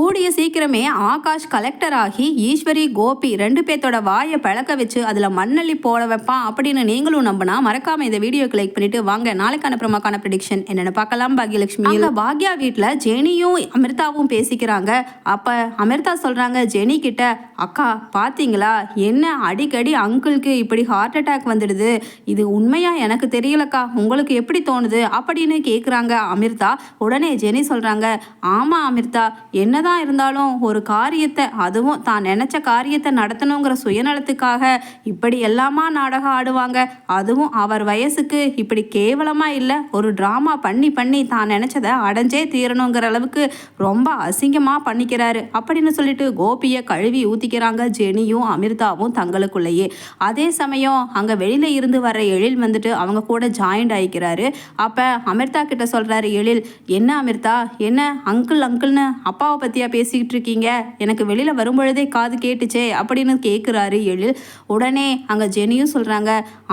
கூடிய சீக்கிரமே ஆகாஷ் கலெக்டர் ஆகி ஈஸ்வரி கோபி ரெண்டு பேர்த்தோட வாயை பழக்க வச்சு அதில் மண்ணள்ளி போட வைப்பான் அப்படின்னு நீங்களும் நம்பினா மறக்காம இந்த வீடியோக்கு லைக் பண்ணிட்டு வாங்க. நாளைக்கான பிரமாக்கான ப்ரிடிக்ஷன் என்னென்னு பார்க்கலாம். பாக்யலட்சுமி. அங்க பாக்யா வீட்டில் ஜெனியும் அமிர்தாவும் பேசிக்கிறாங்க. அப்போ அமிர்தா சொல்கிறாங்க ஜெனி கிட்ட அக்கா பாத்தீங்களா? என்ன அடிக்கடி அங்கிளுக்கு இப்படி ஹார்ட் அட்டாக் வந்துடுது? இது உண்மையா? எனக்கு தெரியலக்கா. உங்களுக்கு எப்படி தோணுது? அப்படின்னு கேட்குறாங்க அமிர்தா. உடனே ஜெனி சொல்கிறாங்க ஆமாம் அமிர்தா. என்னதான் இருந்தாலும் ஒரு காரியத்தை அதுவும் தான் நினச்ச காரியத்தை நடத்தணுங்கிற சுயநலத்துக்காக இப்படி எல்லாமா நாடகம் ஆடுவாங்க. அதுவும் அவர் வயசுக்கு இப்படி கேவலமாக இல்லை ஒரு ட்ராமா பண்ணி பண்ணி தான் நினச்சதை அடைஞ்சே தீரணுங்கிற அளவுக்கு ரொம்ப அசிங்கமாக பண்ணிக்கிறாரு. அப்படின்னு சொல்லிட்டு கோபியை கழுவி ஊற்றிக்கிறாங்க ஜெனியும் அமிர்தாவும் தங்களுக்குள்ளேயே. அதே சமயம் அங்கே வெளியில் இருந்து வர எழில் வந்துட்டு அவங்க கூட ஜாயிண்ட் ஆகிக்கிறாரு அப்போ அமிர்தா கிட்ட சொல்கிறாரு எழில் என்ன அமிர்தா? என்ன அங்கிள் அங்கிள்னு அப்பாவை பற்றி பற்றியா பேசிக்கிட்டு இருக்கீங்க? எனக்கு வெளியில் வரும்பொழுதே காது கேட்டுச்சே அப்படின்னு கேட்குறாரு எழில். உடனே அங்கே ஜெனியும் சொல்கிறாங்க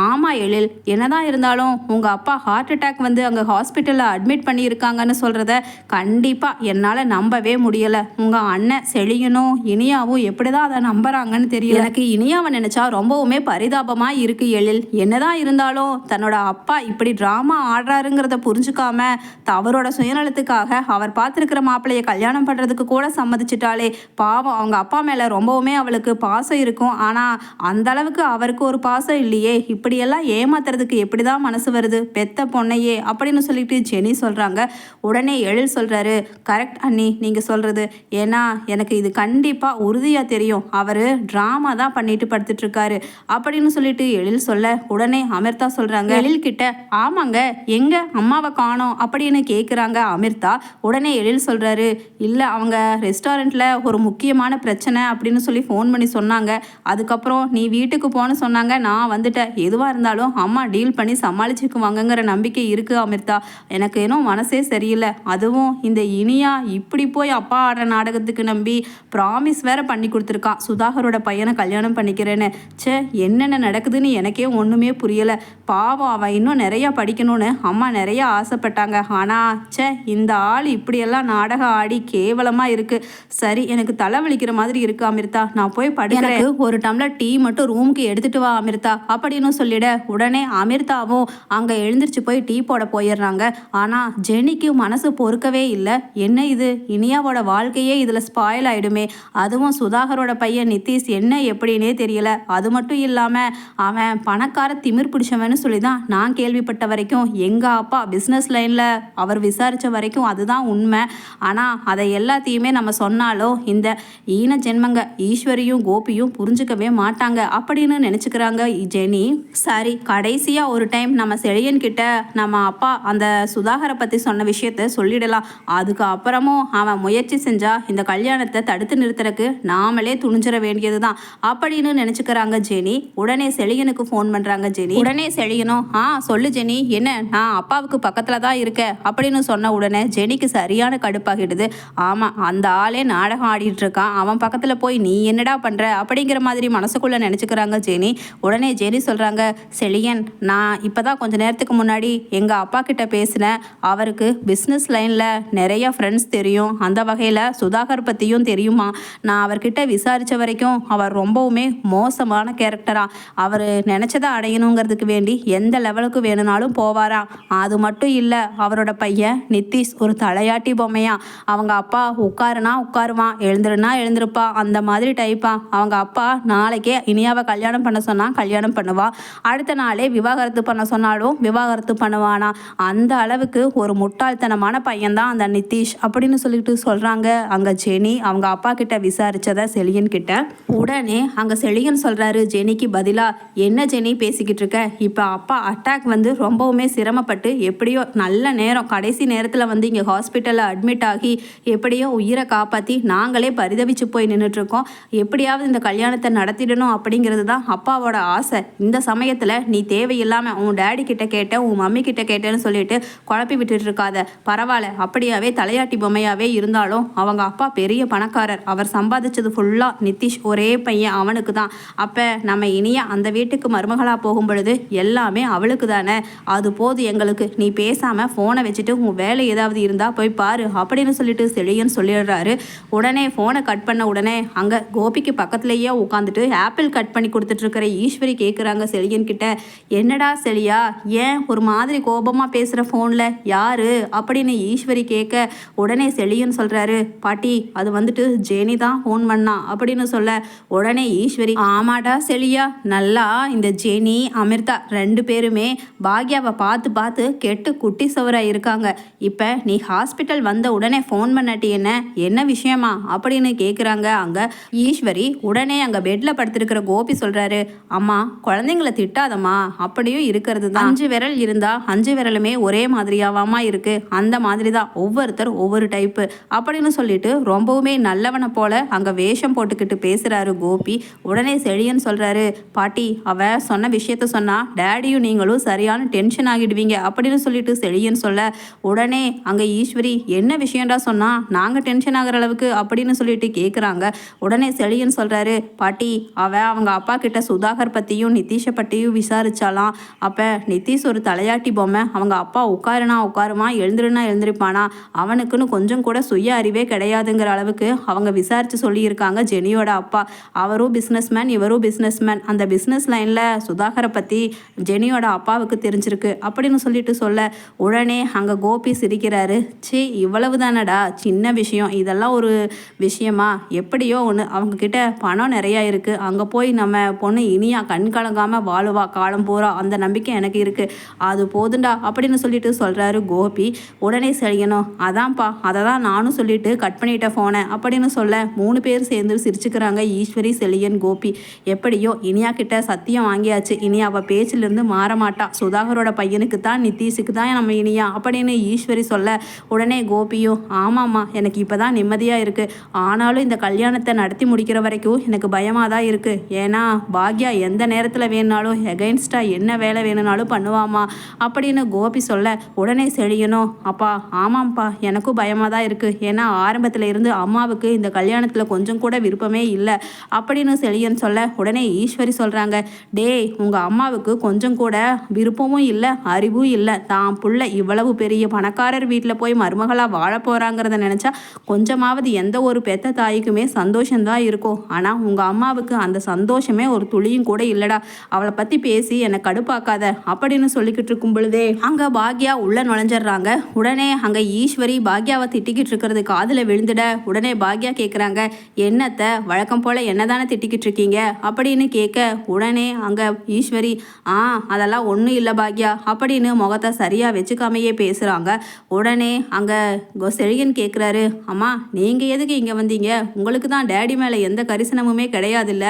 ஆமாம் எழில் என்னதான் இருந்தாலும் உங்கள் அப்பா ஹார்ட் அட்டாக் வந்து அங்கே ஹாஸ்பிட்டலில் அட்மிட் பண்ணியிருக்காங்கன்னு சொல்கிறத கண்டிப்பாக என்னால் நம்பவே முடியலை. உங்கள் அண்ணன் செழியனும் இனியாவும் எப்படி தான் அதை நம்புறாங்கன்னு தெரியல. எனக்கு இனியாவை நினச்சா ரொம்பவுமே பரிதாபமாக இருக்கு எழில். என்னதான் இருந்தாலும் தன்னோட அப்பா இப்படி ட்ராமா ஆடுறாருங்கிறத புரிஞ்சுக்காம தவறோட சுயநலத்துக்காக அவர் பார்த்துருக்கிற மாப்பிள்ளைய கல்யாணம் பண்ணுறதுக்கு கூட சம்மதிச்சிட்டாலே பாவம் அவங்க அப்பா மேலே ரொம்பவுமே அவளுக்கு பாசம் இருக்கும். ஆனால் அந்த அளவுக்கு அவருக்கு ஒரு பாசம் இல்லையே. இப்படியெல்லாம் ஏமாத்துறதுக்கு எப்படி தான் மனசு வருது? பெத்த பொண்ணையே அப்படின்னு சொல்லிட்டு ஜெனி சொல்கிறாங்க உடனே எழில் சொல்கிறாரு கரெக்ட் அண்ணி நீங்கள் சொல்கிறது ஏன்னா எனக்கு இது கண்டிப்பாக உறுதியாக தெரியும். அவர் ட்ராமா தான் பண்ணிட்டு படுத்துட்ருக்காரு அப்படின்னு சொல்லிட்டு எழில் சொல்ல உடனே அமிர்தா சொல்கிறாங்க எழில் கிட்ட ஆமாங்க எங்கே அம்மாவை காணோம் அப்படின்னு கேட்குறாங்க அமிர்தா. உடனே எழில் சொல்கிறாரு இல்லை அவங்க ரெஸ்டாரண்ட்டில் ஒரு முக்கியமான பிரச்சனை அப்படின்னு சொல்லி ஃபோன் பண்ணி சொன்னாங்க. அதுக்கப்புறம் நீ வீட்டுக்கு போன்னு சொன்னாங்க. நான் வந்துட்டேன். எதுவாக இருந்தாலும் அம்மா டீல் பண்ணி சமாளிச்சுக்குவாங்கங்கிற நம்பிக்கை இருக்குது அமிர்தா. எனக்கு இன்னும் மனசே சரியில்லை. அதுவும் இந்த இனியா இப்படி போய் அப்பா ஆடுற நாடகத்துக்கு நம்பி ப்ராமிஸ் வேற பண்ணி கொடுத்துருக்கான் சுதாகரோட பையனை கல்யாணம் பண்ணிக்கிறேன்னு. ச்சே என்னென்ன நடக்குதுன்னு எனக்கே ஒன்றுமே புரியலை. பாவம் அவன் இன்னும் நிறையா படிக்கணும்னு அம்மா நிறையா ஆசைப்பட்டாங்க. ஆனால் ச்சே இந்த ஆள் இப்படியெல்லாம் நாடகம் ஆடி கேவலமாக இருக்குது சரி எனக்கு தலை வலிக்கிற மாதிரி இருக்கு அமிர்தா. நான் போய் படுக்கிறேன். ஒரு டம்ளர் டீ மட்டும் ரூமுக்கு எடுத்துட்டு வா அமிர்தா. அப்படின்னு சொல்லிட உடனே அமிர்தாவும் அங்கே எழுந்திரிச்சு போய் டீ போட போயிடுறாங்க. ஆனால் ஜெனிக்கு மனசு பொறுக்கவே இல்லை. என்ன இது? இனியாவோட வாழ்க்கையே இதில் ஸ்பாயில் ஆகிடுமே அதுவும் சுதாகரோட பையன் நிதிஷ் என்ன எப்படின்னே தெரியல. அது மட்டும் இல்லாமல் அவன் பணக்கார திமிர் பிடிச்சவன்னு சொல்லி தான் நான் கேள்விப்பட்ட வரைக்கும் எங்கள் அப்பா பிஸ்னஸ் லைனில் அவர் விசாரித்த வரைக்கும் அதுதான் உண்மை. ஆனால் அதை எல்லாத்தையும் நம்ம சொன்னாலும் இந்த ஈன ஜென்மங்க ஈஸ்வரியும் கோபியும் புரிஞ்சுக்கவே மாட்டாங்க அப்படின்னு நினச்சிக்கிறாங்க ஜெனி. சரி கடைசியாக ஒரு டைம் நம்ம செழியன் கிட்ட நம்ம அப்பா அந்த சுதாகரை பற்றி சொன்ன விஷயத்த சொல்லிடலாம். அதுக்கு அப்புறமும் அவன் முயற்சி செஞ்சால் இந்த கல்யாணத்தை தடுத்து நிறுத்துறக்கு நாமளே துணிஞ்சிட வேண்டியது தான் அப்படின்னு நினச்சிக்கிறாங்க ஜெனி. உடனே செழியனுக்கு ஃபோன் பண்ணுறாங்க ஜெனி. உடனே செழியனும் ஆ சொல்லு ஜெனி என்ன நான் அப்பாவுக்கு பக்கத்தில் தான் இருக்கேன் அப்படின்னு சொன்ன உடனே ஜெனிக்கு சரியான கடுப்பாகிடுது. ஆமாம் அந்த ஆளே நாடகம் ஆடிட்டு இருக்கான் அவன் பக்கத்தில் போய் நீ என்னடா பண்ணுற அப்படிங்கிற மாதிரி மனசுக்குள்ளே நினச்சிக்கிறாங்க ஜேனி. உடனே ஜேனி சொல்கிறாங்க செழியன் நான் இப்போ தான் கொஞ்ச நேரத்துக்கு முன்னாடி எங்கள் அப்பா கிட்ட பேசினேன். அவருக்கு பிஸ்னஸ் லைனில் நிறைய ஃப்ரெண்ட்ஸ் தெரியும். அந்த வகையில் சுதாகர் பற்றியும் தெரியுமா? நான் அவர்கிட்ட விசாரித்த வரைக்கும் அவர் ரொம்பவுமே மோசமான கேரக்டராக அவர் நினச்சதை அடையணுங்கிறதுக்கு வேண்டி எந்த லெவலுக்கு வேணும்னாலும் போவாராம் அது மட்டும் இல்லை அவரோட பையன் நிதிஷ் ஒரு தலையாட்டி பொம்மையா. அவங்க அப்பா உட்காருனா உட்காருவான் எழுந்துருனா எழுந்திருப்பா அந்த மாதிரி டைப்பா அவங்க அப்பா நாளைக்கே இனியாவை கல்யாணம் பண்ண சொன்னால் கல்யாணம் பண்ணுவாள் அடுத்த நாளே விவாகரத்து பண்ண சொன்னாலும் விவாகரத்து பண்ணுவானா. அந்த அளவுக்கு ஒரு முட்டாள்தனமான பையன்தான் அந்த நிதிஷ் அப்படின்னு சொல்லிட்டு சொல்கிறாங்க அங்கே ஜெனி அவங்க அப்பா கிட்ட விசாரித்ததை செழியன் கிட்ட. உடனே அங்கே செழியன் சொல்கிறாரு ஜெனிக்கு பதிலாக என்ன ஜெனி பேசிக்கிட்டு இருக்க? இப்போ அப்பா அட்டாக் வந்து ரொம்பவுமே சிரமப்பட்டு எப்படியோ நல்ல நேரம் கடைசி நேரத்தில் வந்து இங்கே ஹாஸ்பிட்டலில் அட்மிட் ஆகி எப்படியோ உயிரை காப்பாற்றி நாங்களே பரிதவிச்சு போய் நின்றுட்டுருக்கோம் எப்படியாவது இந்த கல்யாணத்தை நடத்திடணும் அப்படிங்கிறது தான் அப்பாவோட ஆசை. இந்த சமயத்தில் நீ தேவையில்லாமல் உன் டேடி கிட்ட கேட்ட உன் மம்மி கிட்ட கேட்டேன்னு சொல்லிட்டு குழப்பி விட்டுட்டு இருக்காத பரவாயில்ல அப்படியாவே தலையாட்டி பொம்மையாகவே இருந்தாலும் அவங்க அப்பா பெரிய பணக்காரர். அவர் சம்பாதிச்சது ஃபுல்லாக நிதிஷ் ஒரே பையன் அவனுக்கு தான் அப்போ நம்ம இனியா அந்த வீட்டுக்கு மருமகளாக போகும் பொழுது எல்லாமே அவளுக்கு தானே? அது போது எங்களுக்கு நீ பேசாமல் ஃபோனை வச்சுட்டு உன் வேலை ஏதாவது இருந்தால் போய் பாரு அப்படின்னு சொல்லிட்டு செழியன்னு சொல்லி சொல்லிடுறாரு உடனே ஃபோனை கட் பண்ண உடனே அங்கே கோபிக்கு பக்கத்துலேயே உட்காந்துட்டு ஆப்பிள் கட் பண்ணி கொடுத்துட்ருக்கிற ஈஸ்வரி கேட்குறாங்க செழியன் கிட்ட. என்னடா செழியா ஏன் ஒரு மாதிரி கோபமாக பேசுகிற ஃபோனில் யார்? அப்படின்னு ஈஸ்வரி கேட்க உடனே செழியன் சொல்கிறாரு பாட்டி அது வந்துட்டு ஜேனி தான் ஃபோன் பண்ணா அப்படின்னு சொல்ல உடனே ஈஸ்வரி ஆமாடா செழியா நல்லா இந்த ஜெனி அமிர்தா ரெண்டு பேருமே பாக்யாவை பார்த்து பார்த்து கெட்டு குட்டி சவராக இருக்காங்க. இப்போ நீ ஹாஸ்பிட்டல் வந்த உடனே ஃபோன் பண்ணாட்டி என்ன? என்ன விஷயமா அப்படின்னு கேட்குறாங்க அங்கே ஈஸ்வரி. உடனே அங்கே பெட்டில் படுத்திருக்கிற கோபி சொல்கிறாரு அம்மா குழந்தைங்கள திட்டாதம்மா. அப்படியும் இருக்கிறது தான் அஞ்சு விரல் இருந்தா அஞ்சு விரலுமே ஒரே மாதிரியாவாமா இருக்கு. அந்த மாதிரி தான் ஒவ்வொருத்தர் ஒவ்வொரு டைப்பு அப்படின்னு சொல்லிட்டு ரொம்பவுமே நல்லவனை போல அங்கே வேஷம் போட்டுக்கிட்டு பேசுகிறாரு கோபி. உடனே செழியன்னு சொல்கிறாரு பாட்டி அவ சொன்ன விஷயத்த சொன்னா டேடியும் நீங்களும் சரியான டென்ஷன் ஆகிடுவீங்க. அப்படின்னு சொல்லிட்டு செழியன்னு சொல்ல உடனே அங்கே ஈஸ்வரி என்ன விஷயம்டா சொன்னா நாங்கள் டென்ஷன் ஆகிற அளவுக்கு அப்படின்னு சொல்லிட்டு கேட்குறாங்க உடனே செழியன் சொல்கிறாரு பாட்டி அவ அவங்க அப்பா கிட்ட சுதாகர் பற்றியும் நிதிஷை பற்றியும் விசாரிச்சாலாம். அப்போ நிதிஷ் ஒரு தலையாட்டி பொம்மை. அவங்க அப்பா உட்காருனா உட்காருமா எழுந்துருனா எழுந்திருப்பானா? அவனுக்குன்னு கொஞ்சம் கூட சுய அறிவே கிடையாதுங்கிற அளவுக்கு அவங்க விசாரித்து சொல்லியிருக்காங்க ஜெனியோட அப்பா. அவரும் பிஸ்னஸ்மேன் இவரும் பிஸ்னஸ்மேன் அந்த பிஸ்னஸ் லைனில் சுதாகரை பற்றி ஜெனியோட அப்பாவுக்கு தெரிஞ்சிருக்கு அப்படின்னு சொல்லிட்டு சொல்ல உடனே அங்கே கோபி சிரிக்கிறாரு. ச்சீ இவ்வளவு தானடா சின்ன விஷயம். இதெல்லாம் ஒரு விஷயமா? எப்படியோ ஒன்று அவங்கக்கிட்ட பணம் நிறையா இருக்குது அங்கே போய் நம்ம பொண்ணு இனியா கண் கலங்காமல் வாழுவா. காலம் பூரா அந்த நம்பிக்கை எனக்கு இருக்குது அது போதுண்டா அப்படின்னு சொல்லிட்டு சொல்கிறாரு கோபி. உடனே செய்யணும் அதான்ப்பா அதை தான் நானும் சொல்லிட்டு கட் பண்ணிட்ட ஃபோனை அப்படின்னு சொல்ல மூணு பேர் சேர்ந்து சிரிச்சுக்கிறாங்க ஈஸ்வரி செழியன் கோபி. எப்படியோ இனியா கிட்ட சத்தியம் வாங்கியாச்சு. இனி அவள் பேச்சிலிருந்து மாற மாட்டா. சுதாகரோட பையனுக்கு தான் நித்தீஷுக்கு தான் நம்ம இனியா அப்படின்னு ஈஸ்வரி சொல்ல உடனே கோபியும் ஆமாம்மா எனக்கு இப்போ தான் நிம்மதியாக இருக்குது ஆனாலும் இந்த கல்யாணத்தை நடத்தி முடிக்கிற வரைக்கும் எனக்கு பயமாக தான் இருக்குது ஏன்னா பாக்யா எந்த நேரத்தில் வேணுனாலும் எகைன்ஸ்டாக என்ன வேலை வேணும்னாலும் பண்ணுவாமா அப்படின்னு கோபி சொல்ல உடனே செழியணும். அப்பா ஆமாம்ப்பா எனக்கும் பயமாக தான் இருக்குது ஏன்னா ஆரம்பத்தில் இருந்து அம்மாவுக்கு இந்த கல்யாணத்தில் கொஞ்சம் கூட விருப்பமே இல்லை. அப்படின்னு செழியன் சொல்ல உடனே ஈஸ்வரி சொல்கிறாங்க டேய் உங்கள் அம்மாவுக்கு கொஞ்சம் கூட விருப்பமும் இல்லை அறிவும் இல்லை. தான் புள்ள இவ்வளவு பெரிய பணக்காரர் வீட்டில் போய் மருமகளாக வாழ போகிறாங்கிறத நினச்சா கொஞ்சமாவது எந்த ஒரு பெத்த தாய்க்குமே சந்தோஷம்தான் இருக்கும் ஆனால் உங்கள் அம்மாவுக்கு அந்த சந்தோஷமே ஒரு துளியும் கூட இல்லைடா. அவளை பற்றி பேசி என்னை கடுப்பாக்காத அப்படின்னு சொல்லிக்கிட்டு இருக்கும் பொழுதே அங்கே பாக்யா உள்ள நுழைஞ்சிடுறாங்க. உடனே அங்கே ஈஸ்வரி பாக்யாவை திட்டிக்கிட்டு இருக்கிறது காதில் விழுந்துட. உடனே பாக்யா கேட்குறாங்க என்னத்தை வழக்கம் போல் என்னதானே திட்டிக்கிட்டு இருக்கீங்க? அப்படின்னு கேட்க உடனே அங்கே ஈஸ்வரி ஆ அதெல்லாம் ஒன்றும் இல்லை பாக்யா அப்படின்னு முகத்தை சரியாக வச்சுக்காமையே பேசுகிறாங்க உடனே அங்கே செழியன் கேட்குறாரு அம்மா நீங்கள் எதுக்கு இங்கே வந்தீங்க? உங்களுக்கு தான் டேடி மேலே எந்த கரிசனமுமே கிடையாதுல்ல.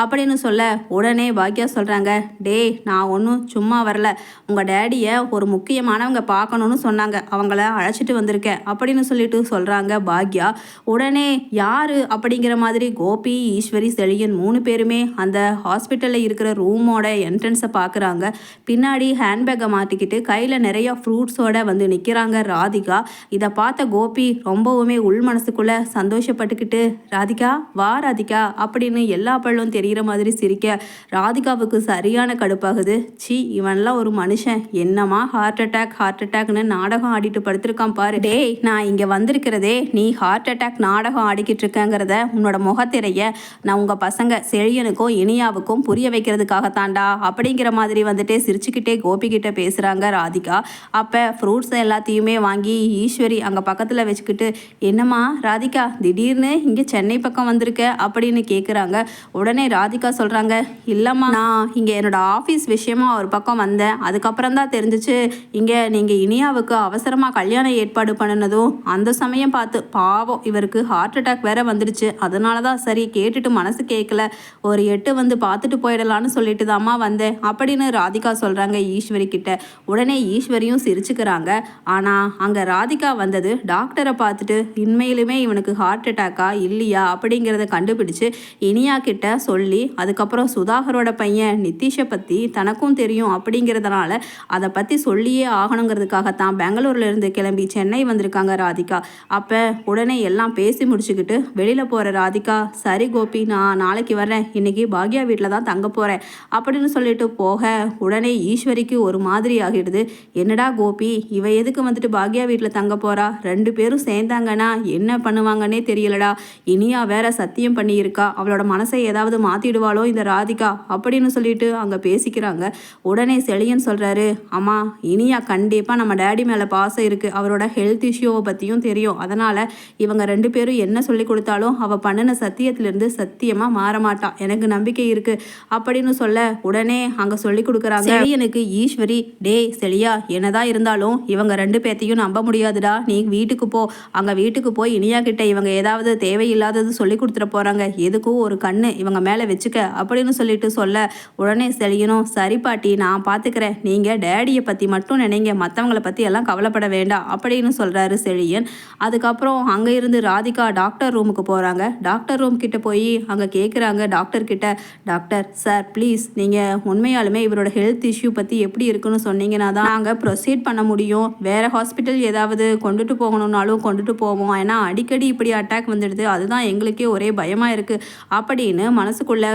அப்படின்னு சொல்ல உடனே பாக்கியா சொல்கிறாங்க டேய் நான் ஒன்றும் சும்மா வரல. உங்கள் டேடியை ஒரு முக்கியமானவங்க பார்க்கணுன்னு சொன்னாங்க. அவங்கள அழைச்சிட்டு வந்திருக்கேன். அப்படின்னு சொல்லிட்டு சொல்கிறாங்க பாக்யா. உடனே யார் அப்படிங்கிற மாதிரி கோபி ஈஸ்வரி செழியன் மூணு பேருமே அந்த ஹாஸ்பிட்டலில் இருக்கிற ரூமோட என்ட்ரன்ஸை பார்க்குறாங்க பின்னாடி ஹேண்ட்பேக்கை மாட்டிக்கிட்டு கையில் நிறைய ஃப்ரூட்ஸோட வந்து நிற்கிறாங்க ராதிகா. இதை பார்த்த கோபி ரொம்பவுமே உள் மனசுக்குள்ளே சந்தோஷப்பட்டுக்கிட்டு ராதிகா வா ராதிகா அப்படின்னு எல்லா பழம் தெரிகிற மாதிரி சிரிக்க ராதிகாவுக்கு சரியான கடுப்பாகுது. சி இவன்லாம் ஒரு மனுஷன். என்னமா ஹார்ட் அட்டாக் ஹார்ட் அட்டாக்னு நாடகம் ஆடிட்டு படுத்திருக்கான் பாரு. டேய் நான் இங்கே வந்திருக்கிறதே நீ ஹார்ட் அட்டாக் நாடகம் ஆடிக்கிட்டு இருக்கங்கிறத உன்னோட முகத்திரைய நான் உங்கள் பசங்க செழியனுக்கும் இனியாவுக்கும் புரிய வைக்கிறதுக்காகத்தாண்டா அப்படிங்கிற மாதிரி வந்துட்டு சிரிச்சுக்கிட்டே கோபிக்கிட்ட பேசுகிறாங்க ராதிகா. அப்போ ஃப்ரூட்ஸ் எல்லாத்தையுமே வாங்கி ஈஸ்வரி அங்கே பக்கத்தில் வச்சுக்கிட்டு என்னம்மா ராதிகா திடீர்னு இங்கே சென்னை பக்கம் வந்திருக்க அப்படின்னு கேட்குறாங்க உடனே ராதிகா சொல்கிறாங்க இல்லைம்மா நான் இங்கே என்னோடய ஆஃபீஸ் விஷயமா ஒரு பக்கம் வந்தேன். அதுக்கப்புறம் தான் தெரிஞ்சிச்சு இங்கே நீங்கள் இனியாவுக்கு அவசரமாக கல்யாணம் ஏற்பாடு பண்ணினதும் அந்த சமயம் பார்த்து பாவம் இவருக்கு ஹார்ட் அட்டாக் வேற வந்துடுச்சு. அதனால தான் சரி கேட்டுட்டு மனசு கேட்கல ஒரு எட்டு வந்து பார்த்துட்டு போயிடலான்னு சொல்லிட்டு தாம்மா வந்தேன் அப்படின்னு ராதிகா சொல்கிறாங்க ஈஸ்வரி கிட்ட. உடனே ஈஸ்வரியும் சிரிச்சுக்கிறாங்க. ஆனால் அங்கே ராதிகா வந்தது டாக்டரை பார்த்துட்டு உண்மையிலுமே இவனுக்கு ஹார்ட் அட்டாக்கா இல்லையா அப்படிங்கிறத கண்டுபிடிச்சு இனியா கிட்ட சொல்லி அதுக்கப்புறம் சுதாகரோட பையன் நிதிஷை பற்றி தனக்கும் தெரியும் அப்படிங்கிறதுனால அதை பற்றி சொல்லியே ஆகணுங்கிறதுக்காகத்தான் பெங்களூர்ல இருந்து கிளம்பி சென்னை வந்திருக்காங்க ராதிகா. அப்போ உடனே எல்லாம் பேசி முடிச்சுக்கிட்டு வெளியில் போகிற ராதிகா சரி கோபி நான் நாளைக்கு வர்றேன். இன்னைக்கு பாக்யா வீட்டில் தான் தங்க போகிறேன் அப்படின்னு சொல்லிட்டு போக உடனே ஈஸ்வரிக்கு ஒரு மாதிரி ஆகிடுது. என்னடா கோபி இவ எதுக்கு வந்துட்டு பாக்யா வீட்டில் தங்க போகிறா ரெண்டு பேரும் சேர்ந்தாங்கன்னு பண்ணிட்டாங்கன்னா என்ன பண்ணுவாங்கன்னே தெரியலடா. இனியா வேற சத்தியம் பண்ணியிருக்கா. அவளோட மனசை ஏதாவது மாத்திடுவாளோ இந்த ராதிகா அப்படின்னு சொல்லிட்டு அங்க பேசிக்கிறாங்க. உடனே செழியன் சொல்றாரு அம்மா இனியா கண்டிப்பா நம்ம டேடி மேல பாசம் இருக்கு. அவரோட ஹெல்த் இஷ்யூவை பத்தியும் தெரியும். அதனால இவங்க ரெண்டு பேரும் என்ன சொல்லி கொடுத்தாலும் அவ பண்ணின சத்தியத்திலிருந்து சத்தியமா மாற மாட்டா. எனக்கு நம்பிக்கை இருக்கு. அப்படின்னு சொல்ல உடனே அங்க சொல்லி கொடுக்குறாங்க. செழியனுக்கு ஈஸ்வரி டேய் செழியா என்னதான் இருந்தாலும் இவங்க ரெண்டு பேத்தையும் நம்ப முடியாதுடா. நீ வீட்டுக்கு போ. அங்க வீட்டுக்கு போய் இனியா கிட்ட இவங்க ஏதாவது தேவையில்லாதது சொல்லி கொடுத்துட போறாங்க. எதுக்கும் ஒரு கண்ணு இவங்க மேல வச்சுக்க அப்படின்னு சொல்லிட்டு சொல்ல உடனே செழியனும் சரி பாட்டி நான் பாத்துக்கிறேன். நீங்க டேடியை பத்தி மட்டும் நினைங்க. மத்தவங்கள பத்தி எல்லாம் கவலைப்பட வேண்டாம். அப்படின்னு சொல்றாரு செழியன். அதுக்கப்புறம் அங்க இருந்து ராதிகா டாக்டர் ரூமுக்கு போறாங்க. டாக்டர் ரூம் கிட்ட போய் அங்க கேக்குறாங்க டாக்டர் கிட்ட டாக்டர் சார் ப்ளீஸ் நீங்க உண்மையாலுமே இவரோட ஹெல்த் இஷ்யூ பத்தி எப்படி இருக்குன்னு சொன்னீங்கன்னா தான் நாங்கள் ப்ரொசீட் பண்ண முடியும். வேற ஹாஸ்பிட்டல் ஏதாவது கொண்டுட்டு போகணும்னாலும் கொண்டுட்டு ஆகும் ஏன்னா அடிக்கடி இப்படி அட்டாக் வந்துடுது. அதுதான் எங்களுக்கே ஒரே பயமாக இருக்குது அப்படின்னு மனசுக்குள்ள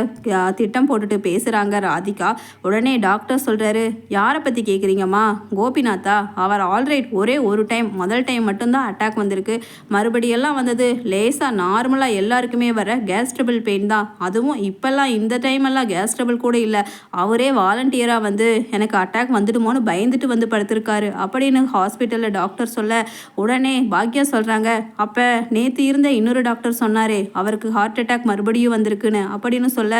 திட்டம் போட்டுட்டு பேசுகிறாங்க ராதிகா. உடனே டாக்டர் சொல்கிறாரு யாரை பற்றி கேட்குறீங்கம்மா கோபிநாத்தா. அவர் ஆல்ரைட் ஒரே ஒரு டைம் முதல் டைம் மட்டும்தான் அட்டாக் வந்திருக்கு. மறுபடியெல்லாம் வந்தது லேசாக நார்மலாக எல்லாருக்குமே வர கேஸ்ட்ரபிள் பெயின் தான். அதுவும் இப்போல்லாம் இந்த டைமெல்லாம் கேஸ்ட்ரபிள் கூட இல்லை. அவரே வாலண்டியராக வந்து எனக்கு அட்டாக் வந்துடுமோன்னு பயந்துட்டு வந்து படுத்திருக்காரு. அப்படின்னு ஹாஸ்பிட்டலில் டாக்டர் சொல்ல உடனே பாக்யா சொல்கிறாங்க அப்போ நேற்று இருந்த இன்னொரு டாக்டர் சொன்னாரே அவருக்கு ஹார்ட் அட்டாக் மறுபடியும் வந்திருக்குன்னு. அப்படின்னு சொல்ல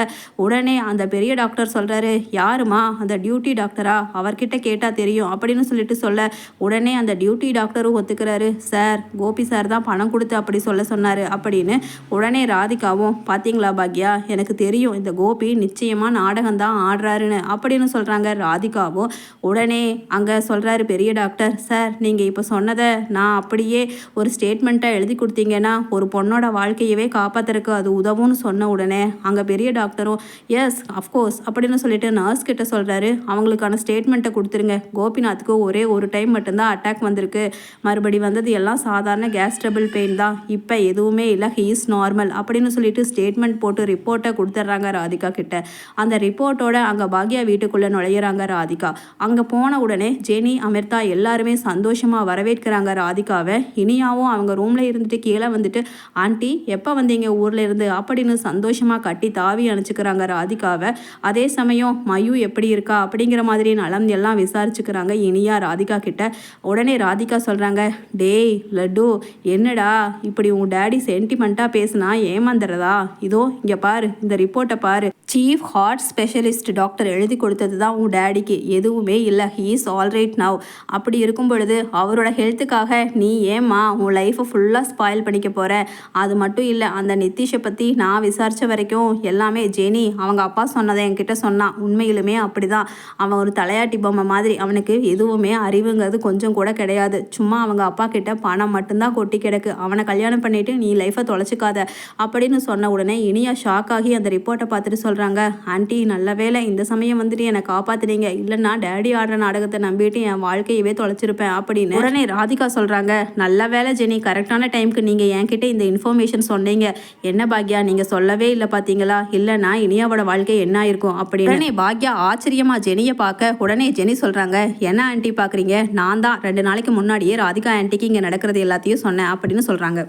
உடனே அந்த பெரிய டாக்டர் சொல்கிறாரு யாருமா அந்த டியூட்டி டாக்டரா அவர்கிட்ட கேட்டால் தெரியும். அப்படின்னு சொல்லிட்டு சொல்ல உடனே அந்த டியூட்டி டாக்டரும் ஒத்துக்கிறாரு. சார் கோபி சார் தான் பணம் கொடுத்து அப்படி சொல்ல சொன்னார். அப்படின்னு உடனே ராதிகாவும் பார்த்தீங்களா பாக்யா? எனக்கு தெரியும் இந்த கோபி நிச்சயமாக நாடகம் தான் ஆடுறாருன்னு. அப்படின்னு சொல்கிறாங்க ராதிகாவும். உடனே அங்கே சொல்கிறாரு பெரிய டாக்டர் சார் நீங்கள் இப்போ சொன்னதை நான் அப்படியே ஒரு ஸ்டேட்மெண்ட்டை எழுதி கொடுத்தீங்கன்னா ஒரு பொண்ணோட வாழ்க்கையவே காப்பாத்துறதுக்கு அது உதவும்னு சொன்ன உடனே அங்கே பெரிய டாக்டரும் எஸ் அஃப்கோர்ஸ் அப்படின்னு சொல்லிட்டு நர்ஸ் கிட்ட சொல்கிறாரு அவங்களுக்கான ஸ்டேட்மெண்ட்டை கொடுத்துருங்க. கோபிநாத்துக்கு ஒரே ஒரு டைம் மட்டும்தான் அட்டாக் வந்திருக்கு. மறுபடி வந்தது எல்லாம் சாதாரண கேஸ்ட்ரபிள் பெயின் தான். இப்போ எதுவுமே இல்லை. ஹீஸ் நார்மல் அப்படின்னு சொல்லிட்டு ஸ்டேட்மெண்ட் போட்டு ரிப்போர்ட்டை கொடுத்துட்றாங்க ராதிகா கிட்ட. அந்த ரிப்போர்ட்டோட அங்கே பாக்யா வீட்டுக்குள்ளே நுழையிறாங்க ராதிகா. அங்கே போன உடனே ஜெனி அமிர்தா எல்லாருமே சந்தோஷமாக வரவேற்கிறாங்க ராதிகாவை. இனியாவும் அவங்க ரூமில் இருந்துட்டு கீழே வந்துட்டு ஆண்டி எப்போ வந்தீங்க ஊரில் இருந்து? அப்படின்னு சந்தோஷமாக கட்டி தாவி அணைச்சிக்கிறாங்க ராதிகாவை. அதே சமயம் மயு எப்படி இருக்கா? அப்படிங்கிற மாதிரி நலம் எல்லாம் விசாரிச்சுக்கிறாங்க இனியா ராதிகா கிட்ட. உடனே ராதிகா சொல்கிறாங்க டேய் லட்டு என்னடா? இப்படி உன் டேடி சென்டிமெண்ட்டாக பேசுனா ஏமாந்துறதா? இதோ இங்கே பாரு இந்த ரிப்போர்ட்டை பாரு. சீஃப் ஹார்ட் ஸ்பெஷலிஸ்ட் டாக்டர் எழுதி கொடுத்தது தான் உன் டேடிக்கு. எதுவுமே இல்லை ஹீ இஸ் ஆல்ரைட் நவ் அப்படி இருக்கும் பொழுது அவரோட ஹெல்த்துக்காக நீ ஏம்மா உன் லைஃப்பை ஃபுல்லாக ஸ்பாயில் பண்ணிக்க போகிறேன் அது மட்டும் இல்லை அந்த நிதிஷை பற்றி நான் விசாரித்த வரைக்கும் எல்லாமே ஜெனி அவங்க அப்பா சொன்னதை என்கிட்ட சொன்னான் உண்மையிலுமே அப்படி தான் அவன் ஒரு தலையாட்டி பொம்மை மாதிரி. அவனுக்கு எதுவுமே அறிவுங்கிறது கொஞ்சம் கூட கிடையாது. சும்மா அவங்க அப்பா கிட்ட பணம் மட்டும்தான் கொட்டி கிடக்கு. அவனை கல்யாணம் பண்ணிட்டு நீ லைஃப்பை தொலைச்சிக்காத அப்படின்னு சொன்ன உடனே இனியா ஷாக் ஆகி அந்த ரிப்போர்ட்டை பார்த்துட்டு சொல்கிறாங்க ஆண்டி நல்ல வேளை இந்த சமயம் வந்துட்டு என்னை காப்பாத்துனீங்க. இல்லைன்னா டேடி ஆடுற நாடகத்தை நம்பிட்டு என் வாழ்க்கையவே தொலைச்சிருப்பேன் அப்படின்னு. உடனே ராதிகா சொல்கிறாங்க நல்ல வேளை ஜெனி கரெக்டான டைம்க்கு நீங்கள் என்கிட்ட இந்த இன்ஃபர்மேஷன் சொன்னீங்க. என்ன பாக்யா நீங்கள் சொல்லவே இல்லை பார்த்தீங்களா இல்லைனா இனியாவோட வாழ்க்கை என்ன ஆயிருக்கும் அப்படி உடனே பாக்யா ஆச்சரியமாக ஜெனியை பார்க்க உடனே ஜெனி சொல்கிறாங்க என்ன ஆண்டி பார்க்குறீங்க நான் தான். ரெண்டு நாளைக்கு முன்னாடியே ராதிகா ஆண்டிக்கு இங்கே நடக்கிறது எல்லாத்தையும் சொன்னேன் அப்படின்னு சொல்கிறாங்க